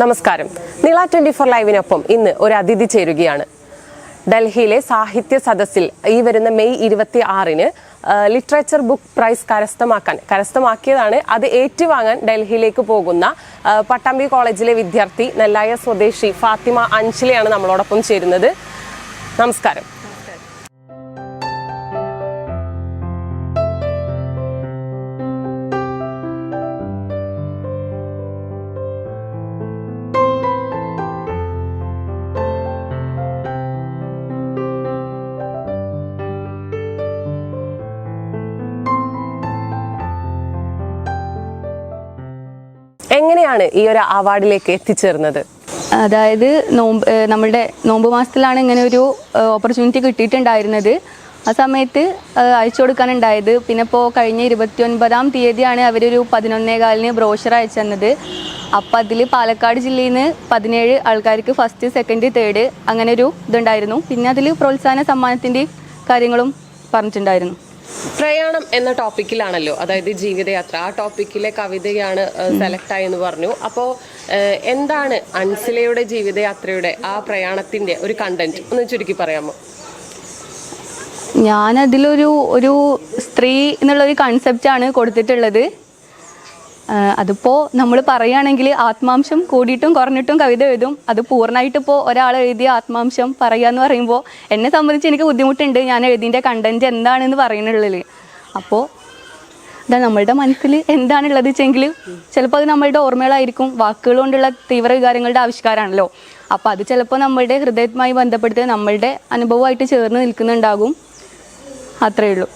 നമസ്കാരം. Nila twenty four ലൈവിനൊപ്പം ഇന്ന് ഒരു അതിഥി ചേരുകയാണ്. ഡൽഹിയിലെ സാഹിത്യ സദസ്സിൽ ഈ വരുന്ന മെയ് ഇരുപത്തി ആറിന് ലിറ്ററേച്ചർ ബുക്ക് പ്രൈസ് കരസ്ഥമാക്കാൻ കരസ്ഥമാക്കിയതാണ് അത് ഏറ്റുവാങ്ങാൻ ഡൽഹിയിലേക്ക് പോകുന്ന പട്ടാമ്പി കോളേജിലെ വിദ്യാർത്ഥി നെല്ലായ സ്വദേശി ഫാത്തിമ അഞ്ചിലെയാണ് നമ്മളോടൊപ്പം ചേരുന്നത്. നമസ്കാരം. എങ്ങനെയാണ് ഈ ഒരു അവാർഡിലേക്ക് എത്തിച്ചേർന്നത്? അതായത് നോമ്പ് ഏഹ് നമ്മളുടെ നോമ്പ് മാസത്തിലാണ് ഇങ്ങനെ ഒരു ഓപ്പർച്യൂണിറ്റി കിട്ടിയിട്ടുണ്ടായിരുന്നത്. ആ സമയത്ത് അയച്ചു കൊടുക്കാനുണ്ടായത്. പിന്നെ ഇപ്പോൾ കഴിഞ്ഞ ഇരുപത്തി ഒൻപതാം തീയതിയാണ് അവരൊരു പതിനൊന്നേകാലിന് ബ്രോഷർ അയച്ചു തന്നത്. അപ്പം അതിൽ പാലക്കാട് ജില്ലയിൽ നിന്ന് പതിനേഴ് ആൾക്കാർക്ക് ഫസ്റ്റ് സെക്കൻഡ് തേർഡ് അങ്ങനെ ഒരു ഇതുണ്ടായിരുന്നു. പിന്നെ അതിൽ പ്രോത്സാഹന സമ്മാനത്തിന്റെ കാര്യങ്ങളും പറഞ്ഞിട്ടുണ്ടായിരുന്നു. പ്രയാണം എന്ന ടോപ്പിക്കിലാണല്ലോ അതായത് ജീവിതയാത്ര. ആ ടോപ്പിക്കിലെ കവിതയാണ് സെലക്ട് ആയെന്ന് പറഞ്ഞു. അപ്പോൾ എന്താണ് അൻസിലയുടെ ജീവിതയാത്രയുടെ ആ പ്രയാണത്തിന്റെ ഒരു കണ്ടന്റ് ഒന്ന് ചുരുക്കി പറയാമോ? ഞാനതിലൊരു ഒരു സ്ത്രീ എന്നുള്ളൊരു കൺസെപ്റ്റാണ് കൊടുത്തിട്ടുള്ളത്. അതിപ്പോൾ നമ്മൾ പറയുകയാണെങ്കിൽ ആത്മാംശം കൂടിയിട്ടും കുറഞ്ഞിട്ടും കവിത എഴുതും. അത് പൂർണമായിട്ട് ഇപ്പോൾ ഒരാൾ എഴുതിയ ആത്മാംശം പറയുക എന്ന് പറയുമ്പോൾ എന്നെ സംബന്ധിച്ച് എനിക്ക് ബുദ്ധിമുട്ടുണ്ട്. ഞാൻ എഴുതിന്റെ കണ്ടന്റ് എന്താണെന്ന് പറയുന്നുള്ളിൽ അപ്പോൾ ഇതാ നമ്മളുടെ മനസ്സിൽ എന്താണുള്ളത് വെച്ചെങ്കിൽ ചിലപ്പോൾ അത് നമ്മളുടെ ഓർമ്മകളായിരിക്കും. വാക്കുകൾ കൊണ്ടുള്ള തീവ്ര വികാരങ്ങളുടെ ആവിഷ്കാരമാണല്ലോ. അപ്പോൾ അത് ചിലപ്പോൾ നമ്മളുടെ ഹൃദയവുമായി ബന്ധപ്പെടുത്തി നമ്മളുടെ അനുഭവമായിട്ട് ചേർന്ന് നിൽക്കുന്നുണ്ടാകും. അത്രയേ ഉള്ളൂ.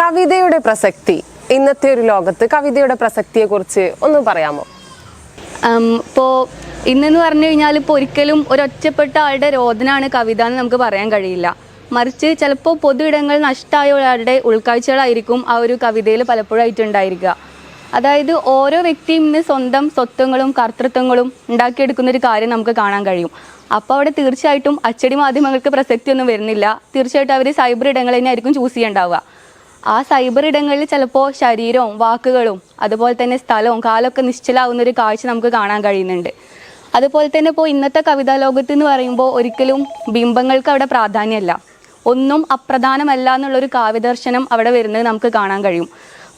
കവിതയുടെ പ്രസക്തി. ഇന്നത്തെ ഒരു ലോകത്ത് കവിതയുടെ പ്രസക്തിയെ കുറിച്ച് ഒന്ന് പറയാമോ? ഇപ്പോൾ ഇന്നെന്ന് പറഞ്ഞു കഴിഞ്ഞാൽ ഇപ്പോൾ ഒരിക്കലും ഒരൊറ്റപ്പെട്ട ആളുടെ രോദനാണ് കവിത എന്ന് നമുക്ക് പറയാൻ കഴിയില്ല. മറിച്ച് ചിലപ്പോൾ പൊതു ഇടങ്ങൾ നഷ്ടമായ ഒരാളുടെ ഉൾക്കാഴ്ചകളായിരിക്കും ആ ഒരു കവിതയിൽ പലപ്പോഴായിട്ടുണ്ടായിരിക്കുക അതായത് ഓരോ വ്യക്തിയും ഇന്ന് സ്വന്തം സ്വത്വങ്ങളും കർത്തൃത്വങ്ങളും ഉണ്ടാക്കിയെടുക്കുന്ന ഒരു കാര്യം നമുക്ക് കാണാൻ കഴിയും. അപ്പോൾ അവിടെ തീർച്ചയായിട്ടും അച്ചടി മാധ്യമങ്ങൾക്ക് പ്രസക്തിയൊന്നും വരുന്നില്ല. തീർച്ചയായിട്ടും അവർ സൈബർ ഇടങ്ങൾ തന്നെയായിരിക്കും ചൂസ് ചെയ്യേണ്ടാവുക. ആ സൈബർ ഇടങ്ങളിൽ ചിലപ്പോൾ ശരീരവും വാക്കുകളും അതുപോലെ തന്നെ സ്ഥലവും കാലമൊക്കെ നിശ്ചലാവുന്ന ഒരു കാഴ്ച നമുക്ക് കാണാൻ കഴിയുന്നുണ്ട്. അതുപോലെ തന്നെ ഇപ്പോൾ ഇന്നത്തെ കവിതാ ലോകത്ത് എന്ന് പറയുമ്പോൾ ഒരിക്കലും ബിംബങ്ങൾക്ക് അവിടെ പ്രാധാന്യമല്ല. ഒന്നും അപ്രധാനമല്ല എന്നുള്ളൊരു കാവ്യദർശനം അവിടെ വരുന്നത് നമുക്ക് കാണാൻ കഴിയും.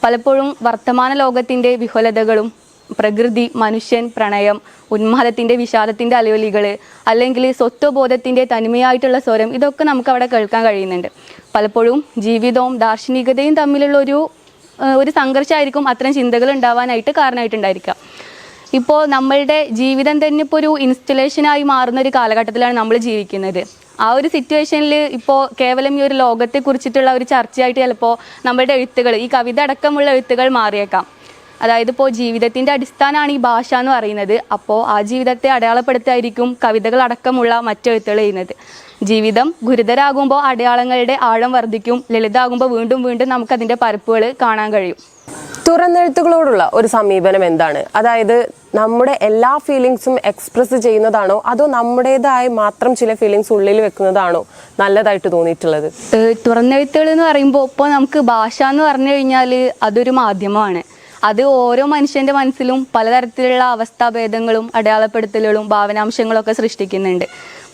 പലപ്പോഴും വർത്തമാന ലോകത്തിന്റെ വിഹുലതകളും പ്രകൃതി മനുഷ്യൻ പ്രണയം ഉന്മാദത്തിന്റെ വിഷാദത്തിന്റെ അലയൊലികൾ അല്ലെങ്കിൽ സ്വത്വബോധത്തിന്റെ തനിമയായിട്ടുള്ള സ്വരം ഇതൊക്കെ നമുക്ക് അവിടെ കേൾക്കാൻ കഴിയുന്നുണ്ട്. പലപ്പോഴും ജീവിതവും ദാർശനികതയും തമ്മിലുള്ള ഒരു ഒരു സംഘർഷമായിരിക്കും അത്തരം ചിന്തകൾ ഉണ്ടാവാനായിട്ട് കാരണമായിട്ടുണ്ടായിരിക്കുക. ഇപ്പോൾ നമ്മളുടെ ജീവിതം തന്നെ ഇപ്പോൾ ഒരു ഇൻസ്റ്റലേഷനായി മാറുന്ന ഒരു കാലഘട്ടത്തിലാണ് നമ്മൾ ജീവിക്കുന്നത്. ആ ഒരു സിറ്റുവേഷനിൽ ഇപ്പോൾ കേവലം ഈ ഒരു ലോകത്തെ കുറിച്ചിട്ടുള്ള ഒരു ചർച്ചയായിട്ട് ചിലപ്പോൾ നമ്മളുടെ എഴുത്തുകൾ ഈ കവിത അടക്കമുള്ള എഴുത്തുകൾ മാറിയേക്കാം. അതായത് ഇപ്പോൾ ജീവിതത്തിന്റെ അടിസ്ഥാനമാണ് ഈ ഭാഷ എന്ന് പറയുന്നത്. അപ്പോൾ ആ ജീവിതത്തെ അടയാളപ്പെടുത്തായിരിക്കും കവിതകൾ അടക്കമുള്ള മറ്റെഴുത്തുകൾ ചെയ്യുന്നത് ജീവിതം ഗുരുതരാകുമ്പോൾ അടയാളങ്ങളുടെ ആഴം വർദ്ധിക്കും. ലളിതാകുമ്പോൾ വീണ്ടും വീണ്ടും നമുക്കതിന്റെ പരപ്പുകൾ കാണാൻ കഴിയും. തുറന്നെഴുത്തുകളോടുള്ള ഒരു സമീപനം എന്താണ്? അതായത് നമ്മുടെ എല്ലാ ഫീലിങ്സും എക്സ്പ്രസ് ചെയ്യുന്നതാണോ? അതോ നമ്മുടേതായി മാത്രം ചില ഫീലിങ്സ് ഉള്ളിൽ വെക്കുന്നതാണോ നല്ലതായിട്ട് തോന്നിയിട്ടുള്ളത്? തുറന്നെഴുത്തുകൾ എന്ന് പറയുമ്പോൾ ഇപ്പോൾ നമുക്ക് ഭാഷ എന്ന് പറഞ്ഞു കഴിഞ്ഞാൽ അതൊരു മാധ്യമമാണ്. അത് ഓരോ മനുഷ്യന്റെ മനസ്സിലും പലതരത്തിലുള്ള അവസ്ഥാഭേദങ്ങളും അടയാളപ്പെടുത്തലുകളും ഭാവനാംശങ്ങളും ഒക്കെ സൃഷ്ടിക്കുന്നുണ്ട്.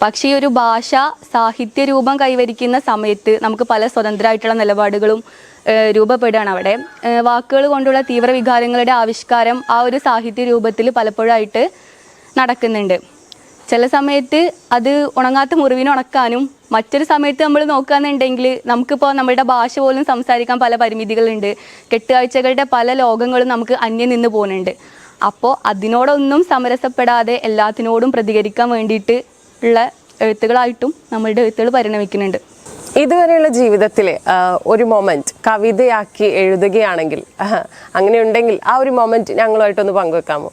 പക്ഷേ ഈ ഒരു ഭാഷ സാഹിത്യ രൂപം കൈവരിക്കുന്ന സമയത്ത് നമുക്ക് പല സ്വതന്ത്രമായിട്ടുള്ള നിലപാടുകളും രൂപപ്പെടുകയാണ് അവിടെ. വാക്കുകൾ കൊണ്ടുള്ള തീവ്രവികാരങ്ങളുടെ ആവിഷ്കാരം ആ ഒരു സാഹിത്യ രൂപത്തിൽ പലപ്പോഴായിട്ട് നടക്കുന്നുണ്ട്. ചില സമയത്ത് അത് ഉണങ്ങാത്ത മുറിവിനെ ഉണക്കാനും മറ്റൊരു സമയത്ത് നമ്മൾ നോക്കുകയാണെന്നുണ്ടെങ്കിൽ നമുക്കിപ്പോൾ നമ്മുടെ ഭാഷ പോലും സംസാരിക്കാൻ പല പരിമിതികളുണ്ട്. കെട്ടുകാഴ്ചകളുടെ പല ലോകങ്ങളും നമുക്ക് അന്യം നിന്ന് പോകുന്നുണ്ട്. അപ്പോൾ അതിനോടൊന്നും സമരസപ്പെടാതെ എല്ലാത്തിനോടും പ്രതികരിക്കാൻ വേണ്ടിയിട്ട് ഉള്ള എഴുത്തുകളായിട്ടും നമ്മളുടെ എഴുത്തുകൾ പരിണമിക്കുന്നുണ്ട്. ഇതുവരെയുള്ള ജീവിതത്തിലെ ഒരു മൊമെന്റ് കവിതയാക്കി എഴുതുകയാണെങ്കിൽ അങ്ങനെയുണ്ടെങ്കിൽ അങ്ങനെ ഉണ്ടെങ്കിൽ ആ ഒരു മൊമെന്റ് ഞങ്ങളുമായിട്ടൊന്ന് പങ്കുവെക്കാമോ?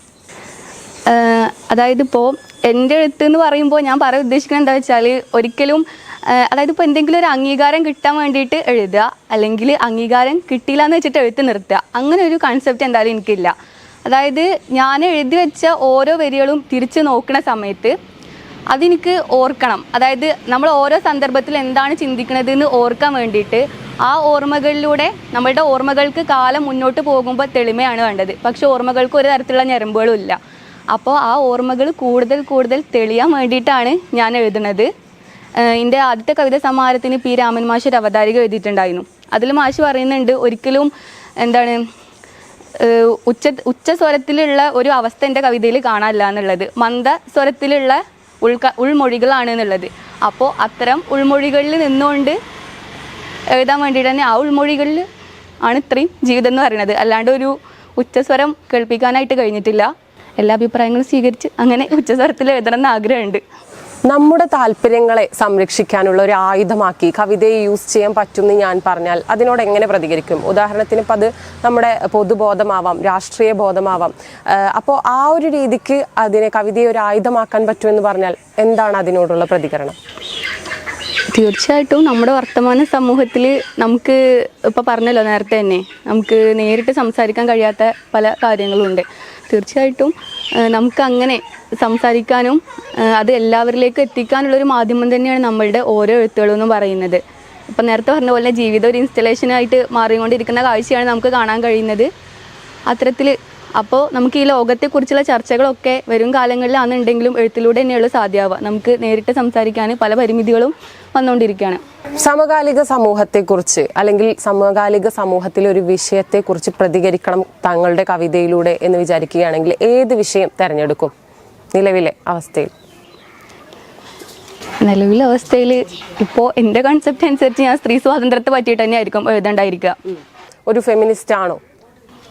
അതായത് ഇപ്പോൾ എന്റെ എഴുത്ത് എന്ന് പറയുമ്പോൾ ഞാൻ പറയാൻ ഉദ്ദേശിക്കുന്നത് എന്താ വെച്ചാൽ ഒരിക്കലും അതായത് ഇപ്പോൾ എന്തെങ്കിലും ഒരു അംഗീകാരം കിട്ടാൻ വേണ്ടിയിട്ട് എഴുതുക അല്ലെങ്കിൽ അംഗീകാരം കിട്ടിയില്ല എന്ന് വെച്ചിട്ട് എഴുത്ത് നിർത്തുക അങ്ങനെ ഒരു കൺസെപ്റ്റ് എന്തായാലും എനിക്കില്ല. അതായത് ഞാൻ എഴുതി വെച്ച ഓരോ വരികളും തിരിച്ച് നോക്കുന്ന സമയത്ത് അതെനിക്ക് ഓർക്കണം. അതായത് നമ്മൾ ഓരോ സന്ദർഭത്തിൽ എന്താണ് ചിന്തിക്കുന്നത് എന്ന് ഓർക്കാൻ വേണ്ടിയിട്ട് ആ ഓർമ്മകളിലൂടെ നമ്മളുടെ ഓർമ്മകൾക്ക് കാലം മുന്നോട്ട് പോകുമ്പോൾ തെളിമയാണ് വേണ്ടത്. പക്ഷേ ഓർമ്മകൾക്ക് ഒരു തരത്തിലുള്ള ഞരമ്പുകളും ഇല്ല. അപ്പോൾ ആ ഓർമ്മകൾ കൂടുതൽ കൂടുതൽ തെളിയാൻ വേണ്ടിയിട്ടാണ് ഞാൻ എഴുതുന്നത്. എന്റെ ആദ്യത്തെ കവിത സമാഹാരത്തിന് പി. രാമൻ മാഷ് ഒരു അവതാരിക എഴുതിയിട്ടുണ്ടായിരുന്നു. അതിൽ മാഷ് പറയുന്നുണ്ട് ഒരിക്കലും എന്താണ് ഉച്ച ഉച്ച സ്വരത്തിലുള്ള ഒരു അവസ്ഥ എന്റെ കവിതയിൽ കാണാനില്ല എന്നുള്ളത്. മന്ദ സ്വരത്തിലുള്ള ഉൾക്ക ഉൾമൊഴികളാണ് എന്നുള്ളത്. അപ്പോൾ അത്തരം ഉൾമൊഴികളിൽ നിന്നുകൊണ്ട് എഴുതാൻ വേണ്ടിയിട്ട് തന്നെ ആ ഉൾമൊഴികളിൽ ആണ് ഇത്രയും ജീവിതം എന്ന് പറയുന്നത്. അല്ലാണ്ട് ഒരു ഉച്ചസ്വരം കേൾപ്പിക്കാനായിട്ട് കഴിഞ്ഞിട്ടില്ല. എല്ലാ അഭിപ്രായങ്ങളും സ്വീകരിച്ച് അങ്ങനെ ഉച്ചസ്വരത്തിൽ എഴുതണം എന്ന് ആഗ്രഹമുണ്ട്. നമ്മുടെ താല്പര്യങ്ങളെ സംരക്ഷിക്കാനുള്ള ഒരു ആയുധമാക്കി കവിതയെ യൂസ് ചെയ്യാൻ പറ്റുമെന്ന് ഞാൻ പറഞ്ഞാൽ അതിനോട് എങ്ങനെ പ്രതികരിക്കും? ഉദാഹരണത്തിന് ഇപ്പം അത് നമ്മുടെ പൊതുബോധമാവാം രാഷ്ട്രീയ ബോധമാവാം. അപ്പോൾ ആ ഒരു രീതിക്ക് അതിനെ കവിതയെ ഒരു ആയുധമാക്കാൻ പറ്റുമെന്ന് പറഞ്ഞാൽ എന്താണ് അതിനോടുള്ള പ്രതികരണം? തീർച്ചയായിട്ടും നമ്മുടെ വർത്തമാന സമൂഹത്തിൽ നമുക്ക് ഇപ്പോൾ പറഞ്ഞല്ലോ നേരത്തെ തന്നെ നമുക്ക് നേരിട്ട് സംസാരിക്കാൻ കഴിയാത്ത പല കാര്യങ്ങളുണ്ട്. തീർച്ചയായിട്ടും നമുക്ക് അങ്ങനെ സംസാരിക്കാനും അത് എല്ലാവരിലേക്കും എത്തിക്കാനുള്ളൊരു മാധ്യമം തന്നെയാണ് നമ്മളുടെ ഓരോ എഴുത്തുകളും എന്ന് പറയുന്നത്. ഇപ്പം നേരത്തെ പറഞ്ഞ പോലെ ജീവിതം ഒരു ഇൻസ്റ്റലേഷനായിട്ട് മാറിക്കൊണ്ടിരിക്കുന്ന കാഴ്ചയാണ് നമുക്ക് കാണാൻ കഴിയുന്നത്. അത്തരത്തിൽ അപ്പോൾ നമുക്ക് ഈ ലോകത്തെക്കുറിച്ചുള്ള ചർച്ചകളൊക്കെ വരും കാലങ്ങളിലാണെന്നുണ്ടെങ്കിലും എഴുത്തിലൂടെ തന്നെയുള്ള സാധ്യമാവുക. നമുക്ക് നേരിട്ട് സംസാരിക്കാൻ പല പരിമിതികളും വന്നുകൊണ്ടിരിക്കുകയാണ്. സമകാലിക സമൂഹത്തെക്കുറിച്ച് അല്ലെങ്കിൽ സമകാലിക സമൂഹത്തിലെ ഒരു വിഷയത്തെക്കുറിച്ച് പ്രതികരിക്കണം തങ്ങളുടെ കവിതയിലൂടെ എന്ന് വിചാരിക്കുകയാണെങ്കിൽ ഏത് വിഷയം തിരഞ്ഞെടുക്കും? നിലവിലെ അവസ്ഥയിൽ. നിലവിലെ അവസ്ഥയിൽ ഇപ്പോൾ എന്റെ കൺസെപ്റ്റ് അനുസരിച്ച് ഞാൻ സ്ത്രീ സ്വാതന്ത്ര്യത്തെ പറ്റിയിട്ട് തന്നെയായിരിക്കും എഴുതണ്ടായിരിക്കുക. ഒരു ഫെമിനിസ്റ്റ് ആണോ?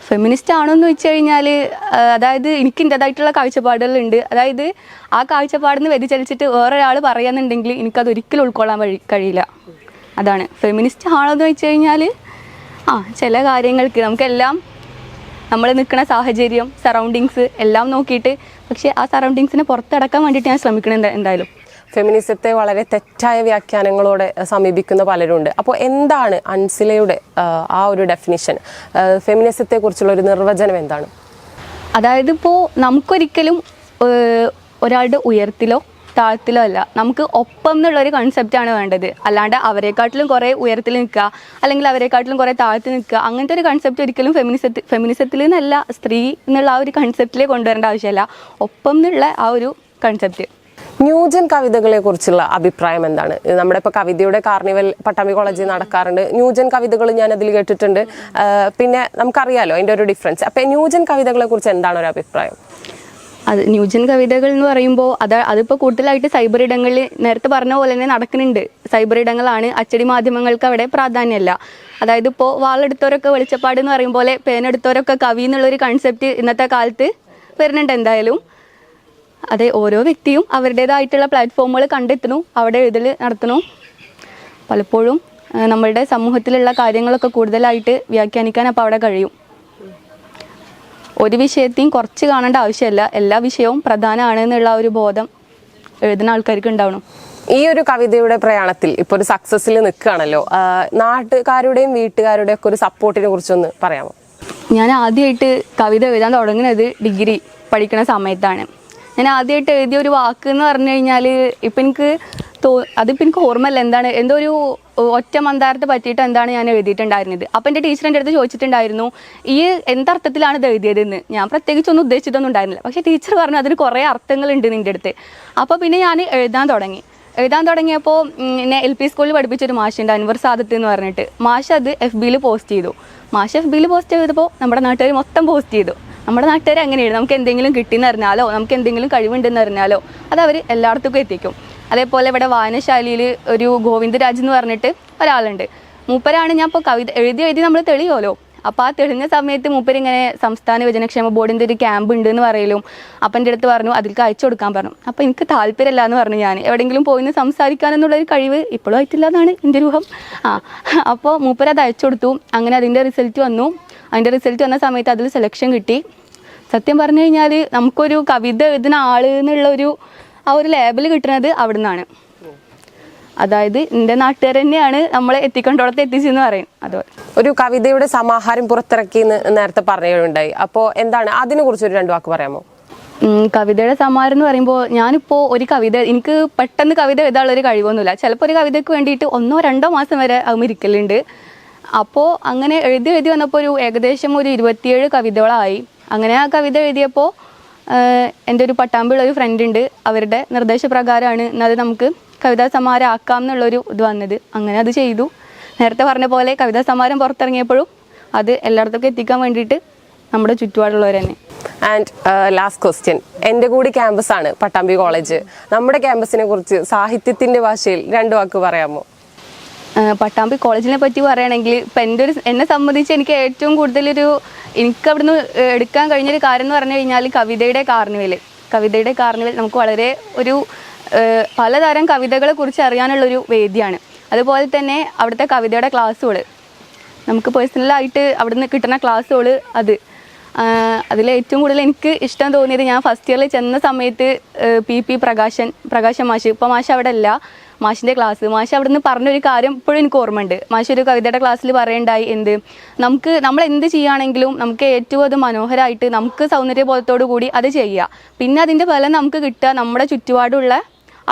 ഫെമിനിസ്റ്റ് ആണോന്ന് വെച്ച് കഴിഞ്ഞാൽ അതായത് എനിക്ക് എന്റെതായിട്ടുള്ള കാഴ്ചപ്പാടുകളുണ്ട്. അതായത് ആ കാഴ്ചപ്പാടിൽ നിന്ന് വ്യതിചലിച്ചിട്ട് വേറൊരാൾ പറയാന്നുണ്ടെങ്കിൽ എനിക്കത് ഒരിക്കലും ഉൾക്കൊള്ളാൻ വഴി കഴിയില്ല. അതാണ്. ഫെമിനിസ്റ്റ് ആണോന്ന് വെച്ച് കഴിഞ്ഞാൽ ആ ചില കാര്യങ്ങൾക്ക് നമുക്കെല്ലാം നമ്മൾ നിൽക്കുന്ന സാഹചര്യം സറൗണ്ടിങ്സ് എല്ലാം നോക്കിയിട്ട് പക്ഷേ ആ സറൗണ്ടിങ്സിനെ പുറത്തടക്കാൻ വേണ്ടിയിട്ട് ഞാൻ ശ്രമിക്കണം എന്തായാലും. ഫെമിനിസത്തെ വളരെ തെറ്റായ വ്യാഖ്യാനങ്ങളോടെ സമീപിക്കുന്ന പലരുണ്ട്. അപ്പോൾ എന്താണ് അൻസിലയുടെ ആ ഒരു ഡെഫിനിഷൻ ഫെമിനിസത്തെ കുറിച്ചുള്ള ഒരു നിർവചനം എന്താണ്? അതായത് ഇപ്പോൾ നമുക്കൊരിക്കലും ഒരാളുടെ ഉയർത്തിലോ താഴത്തിലോ അല്ല നമുക്ക് ഒപ്പം എന്നുള്ളൊരു കൺസെപ്റ്റാണ് വേണ്ടത്. അല്ലാണ്ട് അവരെക്കാട്ടിലും കുറേ ഉയരത്തിൽ നിൽക്കുക അല്ലെങ്കിൽ അവരെക്കാട്ടിലും കുറേ താഴ്ത്തി നിൽക്കുക അങ്ങനത്തെ ഒരു കൺസെപ്റ്റ് ഒരിക്കലും ഫെമിനിസത്തിൽ ഫെമിനിസത്തിൽ നിന്നല്ല സ്ത്രീ എന്നുള്ള ആ ഒരു കൺസെപ്റ്റിലേക്ക് കൊണ്ടുവരേണ്ട ആവശ്യമില്ല. ഒപ്പം എന്നുള്ള ആ ഒരു കൺസെപ്റ്റ് ന്യൂജൻ കവിതകളെ കുറിച്ചുള്ള അഭിപ്രായം എന്താണ്? നമ്മുടെ ഇപ്പോൾ കവിതയുടെ കാർണിവൽ പട്ടാമ്പി കോളേജിൽ നടക്കാറുണ്ട്. ന്യൂജൻ കവിതകൾ ഞാൻ അതിൽ കേട്ടിട്ടുണ്ട് പിന്നെ നമുക്കറിയാലോ അതിന്റെ ഒരു ഡിഫറൻസ് അപ്പോൾ ന്യൂജൻ കവിതകളെ കുറിച്ച് എന്താണ് ഒരു അഭിപ്രായം? അത് ന്യൂജൻ കവിതകൾ എന്ന് പറയുമ്പോൾ അത് അതിപ്പോൾ കൂടുതലായിട്ട് സൈബർ ഇടങ്ങളിൽ നേരത്തെ പറഞ്ഞ പോലെ തന്നെ നടക്കുന്നുണ്ട്. സൈബർ ഇടങ്ങളാണ് അച്ചടി മാധ്യമങ്ങൾക്ക് അവിടെ പ്രാധാന്യമല്ല അതായത് ഇപ്പോൾ വാളെടുത്തവരൊക്കെ വെളിച്ചപ്പാട് എന്ന് പറയും പോലെ പേനെടുത്തവരൊക്കെ കവി എന്നുള്ളൊരു കൺസെപ്റ്റ് ഇന്നത്തെ കാലത്ത് വരുന്നുണ്ട് എന്തായാലും. അതെ ഓരോ വ്യക്തിയും അവരുടേതായിട്ടുള്ള പ്ലാറ്റ്ഫോമുകൾ കണ്ടെത്തുന്നു അവിടെ എഴുതൽ നടത്തുന്നു. പലപ്പോഴും നമ്മളുടെ സമൂഹത്തിലുള്ള കാര്യങ്ങളൊക്കെ കൂടുതലായിട്ട് വ്യാഖ്യാനിക്കാൻ അപ്പോൾ അവിടെ കഴിയും. ഒരു വിഷയത്തെയും കുറച്ച് കാണേണ്ട ആവശ്യമില്ല. എല്ലാ വിഷയവും പ്രധാനമാണ് എന്നുള്ള ഒരു ബോധം എഴുതുന്ന ആൾക്കാർക്ക് ഉണ്ടാവണം. ഈ ഒരു കവിതയുടെ പ്രയാണത്തിൽ ഇപ്പോൾ ഒരു സക്സസ്സിൽ നിൽക്കുകയാണല്ലോ നാട്ടുകാരുടെയും വീട്ടുകാരുടെയും ഒക്കെ ഒരു സപ്പോർട്ടിനെ കുറിച്ചൊന്ന് പറയാമോ? ഞാൻ ആദ്യമായിട്ട് കവിത എഴുതാൻ തുടങ്ങുന്നത് ഡിഗ്രി പഠിക്കുന്ന സമയത്താണ്. ഞാൻ ആദ്യമായിട്ട് എഴുതിയ ഒരു വാക്ക് എന്ന് പറഞ്ഞു കഴിഞ്ഞാൽ ഇപ്പം എനിക്ക് തോ അതിപ്പോൾ എനിക്ക് ഓർമ്മയില്ല എന്താണ്. എന്തോ ഒരു ഒറ്റ മന്ദാരത്തെ പറ്റിയിട്ട് എന്താണ് ഞാൻ എഴുതിയിട്ടുണ്ടായിരുന്നത്. അപ്പം എന്റെ ടീച്ചർ എന്റെ അടുത്ത് ചോദിച്ചിട്ടുണ്ടായിരുന്നു ഈ എന്തർത്ഥത്തിലാണ് ഇത് എഴുതിയതെന്ന്. ഞാൻ പ്രത്യേകിച്ചൊന്നും ഉദ്ദേശിച്ചതൊന്നും ഉണ്ടായിരുന്നില്ല. പക്ഷേ ടീച്ചർ പറഞ്ഞു അതിന് കുറേ അർത്ഥങ്ങളുണ്ട് നിന്റെ അടുത്ത്. അപ്പോൾ പിന്നെ ഞാൻ എഴുതാൻ തുടങ്ങി. എഴുതാൻ തുടങ്ങിയപ്പോൾ എന്നെ എൽ പി സ്കൂളിൽ പഠിപ്പിച്ചൊരു മാഷുണ്ട് അൻവർ സാദത്ത് എന്ന് പറഞ്ഞിട്ട്. മാഷ് അത് എഫ് ബിയിൽ പോസ്റ്റ് ചെയ്തു. മാഷ് എഫ് ബിയിൽ പോസ്റ്റ് ചെയ്തപ്പോൾ നമ്മുടെ നാട്ടുകാർ മൊത്തം പോസ്റ്റ് ചെയ്തു. നമ്മുടെ നാട്ടുകാർ അങ്ങനെയാണ് നമുക്ക് എന്തെങ്കിലും കിട്ടിയെന്ന് അറിഞ്ഞാലോ? നമുക്ക് എന്തെങ്കിലും കഴിവുണ്ടെന്ന് അറിഞ്ഞാലോ? അത് അവർ എല്ലായിടത്തേക്കും എത്തിക്കും. അതേപോലെ ഇവിടെ വായനശാലയിൽ ഒരു ഗോവിന്ദരാജ് എന്ന് പറഞ്ഞിട്ട് ഒരാളുണ്ട്. മൂപ്പരാണ് ഞാൻ ഇപ്പോൾ കവിത എഴുതി എഴുതി നമ്മൾ തെളിയുമല്ലോ അപ്പോൾ ആ തെളിഞ്ഞ സമയത്ത് മൂപ്പര് ഇങ്ങനെ സംസ്ഥാന യുവജനക്ഷേമ ബോർഡിന്റെ ഒരു ക്യാമ്പ് ഉണ്ട് എന്ന് പറയലും. അപ്പം എന്റെ അടുത്ത് പറഞ്ഞു അതിൽ അയച്ചു കൊടുക്കാൻ പറഞ്ഞു. അപ്പോൾ എനിക്ക് താല്പര്യമില്ല എന്ന് പറഞ്ഞു ഞാൻ എവിടെയെങ്കിലും പോയിന്ന് നിന്ന് സംസാരിക്കാനെന്നുള്ളൊരു കഴിവ് ഇപ്പോഴും ആയിട്ടില്ല എന്നാണ് എന്റെ രൂഹം ആ അപ്പോൾ മൂപ്പര് അത് അയച്ചു കൊടുത്തു. അങ്ങനെ അതിന്റെ റിസൾട്ട് വന്നു. അതിന്റെ റിസൾട്ട് വന്ന സമയത്ത് അതിൽ സെലക്ഷൻ കിട്ടി. സത്യം പറഞ്ഞു കഴിഞ്ഞാൽ നമുക്കൊരു കവിത എഴുതുന്ന ആൾ എന്നുള്ള ഒരു ആ ഒരു ലേബൽ കിട്ടുന്നത് അവിടെ നിന്നാണ് അതായത് എന്റെ നാട്ടുകാർ തന്നെയാണ് നമ്മളെ എത്തിക്കൊണ്ടോടത്ത് എത്തിച്ചെന്ന് പറയും. അതുപോലെ ഒരു കവിതയുടെ സമാഹാരം പുറത്തിറക്കി എന്ന് നേരത്തെ പറയുകയുണ്ടായി അപ്പോൾ എന്താണ്? അതിനെ കുറിച്ച് ഒരു രണ്ട് വാക്ക് പറയാമോ? കവിതയുടെ സമാഹാരം എന്ന് പറയുമ്പോൾ ഞാനിപ്പോൾ ഒരു കവിത എനിക്ക് പെട്ടെന്ന് കവിത എഴുതാനുള്ള ഒരു കഴിവൊന്നുമില്ല. ചിലപ്പോൾ ഒരു കവിതയ്ക്ക് വേണ്ടിയിട്ട് ഒന്നോ രണ്ടോ മാസം വരെ അവരിക്കലുണ്ട് ഇരിക്കലുണ്ട് അപ്പോൾ അങ്ങനെ എഴുതി എഴുതി വന്നപ്പോൾ ഒരു ഏകദേശം ഒരു ഇരുപത്തിയേഴ് കവിതകളായി. അങ്ങനെ ആ കവിത എഴുതിയപ്പോൾ എന്റെ ഒരു പട്ടാമ്പിയുള്ള ഒരു ഫ്രണ്ട് ഉണ്ട്. അവരുടെ നിർദ്ദേശപ്രകാരമാണ് ഇന്നത് നമുക്ക് കവിതാ സമാരം ആക്കാം എന്നുള്ളൊരു ഇത് വന്നത്. അങ്ങനെ അത് ചെയ്തു. നേരത്തെ പറഞ്ഞ പോലെ കവിതാ സമാരം പുറത്തിറങ്ങിയപ്പോഴും അത് എല്ലായിടത്തേക്കും എത്തിക്കാൻ വേണ്ടിയിട്ട് നമ്മുടെ ചുറ്റുപാടുള്ളവർ തന്നെ. ആൻഡ് ലാസ്റ്റ് ക്വസ്റ്റ്യൻ എന്റെ കൂടി ക്യാമ്പസ് ആണ് പട്ടാമ്പി കോളേജ് നമ്മുടെ ക്യാമ്പസിനെ കുറിച്ച് സാഹിത്യത്തിന്റെ ഭാഷയിൽ രണ്ട് വാക്ക് പറയാമോ? പട്ടാമ്പി കോളേജിനെ പറ്റി പറയുകയാണെങ്കിൽ ഇപ്പം എന്റെ ഒരു എന്നെ സംബന്ധിച്ച് എനിക്ക് ഏറ്റവും കൂടുതലൊരു എനിക്ക് അവിടുന്ന് എടുക്കാൻ കഴിഞ്ഞൊരു കാര്യം എന്ന് പറഞ്ഞു കഴിഞ്ഞാൽ കവിതയുടെ കാർണിവൽ കവിതയുടെ കാർണിവൽ നമുക്ക് വളരെ ഒരു പലതരം കവിതകളെ കുറിച്ച് അറിയാനുള്ളൊരു വേദിയാണ്. അതുപോലെ തന്നെ അവിടുത്തെ കവിതയുടെ ക്ലാസ്സുകൾ. നമുക്ക് പേഴ്സണലായിട്ട് അവിടുന്ന് കിട്ടുന്ന ക്ലാസ്സുകൾ അത്. അതിൽ ഏറ്റവും കൂടുതൽ എനിക്ക് ഇഷ്ടം തോന്നിയത് ഞാൻ ഫസ്റ്റ് ഇയറിൽ ചെന്ന സമയത്ത് പി പി പ്രകാശൻ പ്രകാശൻ മാഷ്. ഇപ്പോൾ മാഷ് അവിടെ അല്ല. മാഷിന്റെ ക്ലാസ് മാഷ് അവിടുന്ന് പറഞ്ഞൊരു കാര്യം ഇപ്പോഴും എനിക്ക് ഓർമ്മയുണ്ട്. മാഷ് ഒരു കവിതയുടെ ക്ലാസ്സിൽ പറയണ്ടായി എന്ത്? നമുക്ക് നമ്മൾ എന്ത് ചെയ്യുകയാണെങ്കിലും നമുക്ക് ഏറ്റവും അത് മനോഹരമായിട്ട് നമുക്ക് സൗന്ദര്യബോധത്തോടു കൂടി അത് ചെയ്യുക. പിന്നെ അതിന്റെ ഫലം നമുക്ക് കിട്ടുക നമ്മുടെ ചുറ്റുപാടുള്ള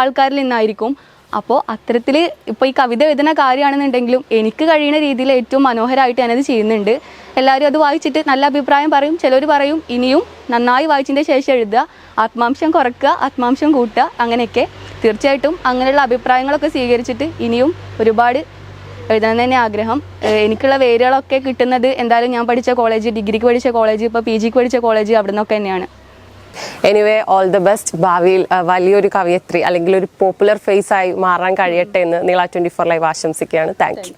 ആൾക്കാരിൽ നിന്നായിരിക്കും. അപ്പോൾ അത്തരത്തിൽ ഇപ്പോൾ ഈ കവിത എഴുതുന്ന കാര്യമാണെന്നുണ്ടെങ്കിലും എനിക്ക് കഴിയുന്ന രീതിയിൽ ഏറ്റവും മനോഹരമായിട്ട് ഞാനത് ചെയ്യുന്നുണ്ട്. എല്ലാവരും അത് വായിച്ചിട്ട് നല്ല അഭിപ്രായം പറയും. ചിലർ പറയും ഇനിയും നന്നായി വായിച്ചതിന്റെ ശേഷം എഴുതുക. ആത്മാംശം കുറയ്ക്കുക ആത്മാംശം കൂട്ടുക അങ്ങനെയൊക്കെ. തീർച്ചയായിട്ടും അങ്ങനെയുള്ള അഭിപ്രായങ്ങളൊക്കെ സ്വീകരിച്ചിട്ട് ഇനിയും ഒരുപാട് എഴുതണം തന്നെ ആഗ്രഹം. എനിക്കുള്ള വേരുകളൊക്കെ കിട്ടുന്നത് എന്തായാലും ഞാൻ പഠിച്ച കോളേജ് ഡിഗ്രിക്ക് പഠിച്ച കോളേജ് ഇപ്പോൾ പി ജിക്ക് പഠിച്ച കോളേജ് അവിടെ നിന്നൊക്കെ തന്നെയാണ്. എനിവേ ഓൾ ദ ബെസ്റ്റ് ഭാവിയിൽ വലിയൊരു കവയത്രി അല്ലെങ്കിൽ ഒരു പോപ്പുലർ ഫേസ് ആയി മാറാൻ കഴിയട്ടെ എന്ന് നീള ട്വന്റി ഫോർ ലൈവ് ആശംസിക്കുകയാണ്. Thank you